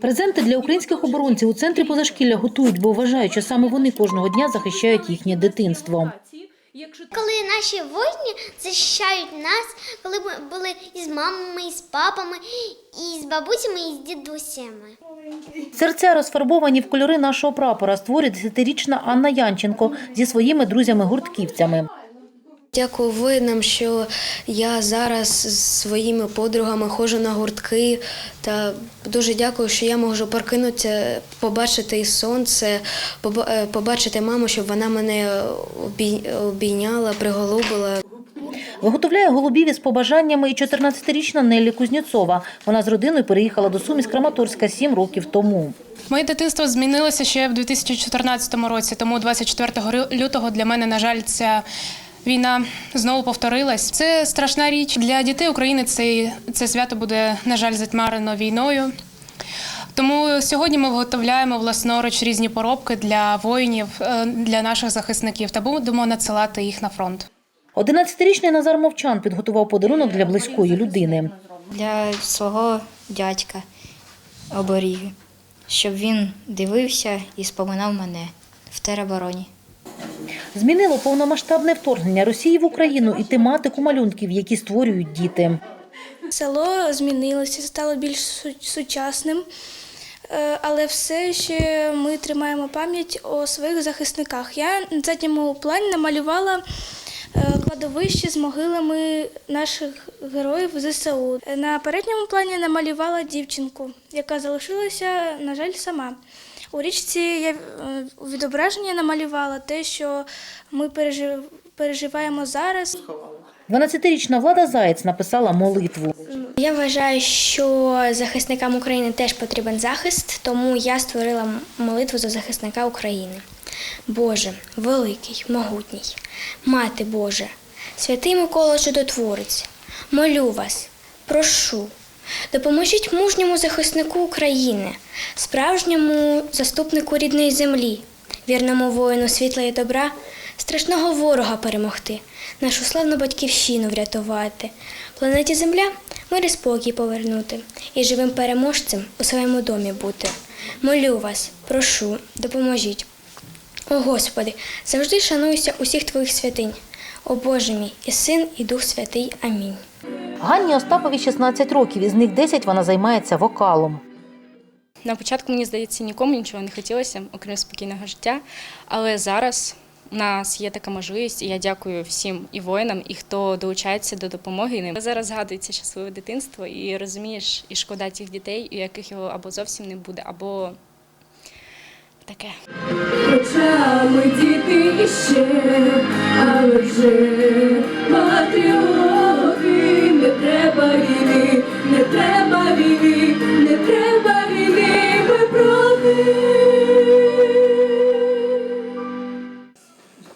Презенти для українських оборонців у центрі позашкілля готують, бо вважають, що саме вони кожного дня захищають їхнє дитинство. Коли наші воїни захищають нас, коли ми були із мамами, і з папами, і з бабусями, і з дідусями. Серця розфарбовані в кольори нашого прапора створює десятирічна Анна Янченко зі своїми друзями-гуртківцями. Дякую воїнам, що я зараз з своїми подругами ходжу на гуртки. Та дуже дякую, що я можу прокинутися, побачити і сонце, е, побачити маму, щоб вона мене обій- обійняла, приголубила. Виготовляє голубів із побажаннями і 14-річна Неллі Кузнєцова. Вона з родиною переїхала до Сум із Краматорська 7 років тому. Моє дитинство змінилося ще в 2014 році, тому 24 лютого для мене, на жаль, ця війна знову повторилась. Це страшна річ для дітей України. Це, це свято буде, на жаль, затьмарено війною. Тому сьогодні ми виготовляємо власноруч різні поробки для воїнів, е, для наших захисників та будемо надсилати їх на фронт. 11-річний Назар Мовчан підготував подарунок для близької людини. для свого дядька оберіги, щоб він дивився і споминав мене в теробороні. Змінило повномасштабне вторгнення Росії в Україну і тематику малюнків, які створюють діти. Село змінилося, стало більш сучасним, Е, але все ще ми тримаємо пам'ять о своїх захисниках. Я на задньому плані намалювала кладовище з могилами наших героїв ЗСУ. На передньому плані намалювала дівчинку, яка залишилася, на жаль, сама. У річці я е, у відображенні намалювала те, що ми пережив- переживаємо зараз. 12-річна Влада Заєць написала молитву. Я вважаю, що захисникам України теж потрібен захист, тому я створила молитву за захисника України. Боже, великий, могутній, Мати Божа, святий Микола Чудотворець, молю вас, прошу, допоможіть мужньому захиснику України, справжньому заступнику рідної землі, вірному воїну світла і добра, страшного ворога перемогти, нашу славну батьківщину врятувати, планеті Земля мир і спокій повернути і живим переможцем у своєму домі бути. Молю вас, прошу, допоможіть. О Господи, завжди шануюся усіх твоїх святинь. О Боже мій, і син, і Дух Святий. Амінь. Ганні Остапові 16 років, із них 10 вона займається вокалом. На початку, мені здається, нікому нічого не хотілося, окрім спокійного життя. Але зараз у нас є така можливість, і я дякую всім і воїнам, і хто долучається до допомоги. І зараз згадується щасливе дитинство, і розумієш, і шкода тих дітей, у яких його або зовсім не буде, або таке. Хоча ми діти іще, вже патріоти, не треба війни, не треба війни, не треба війни.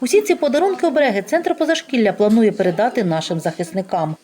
Усі ці подарунки обереги центр позашкілля планує передати нашим захисникам.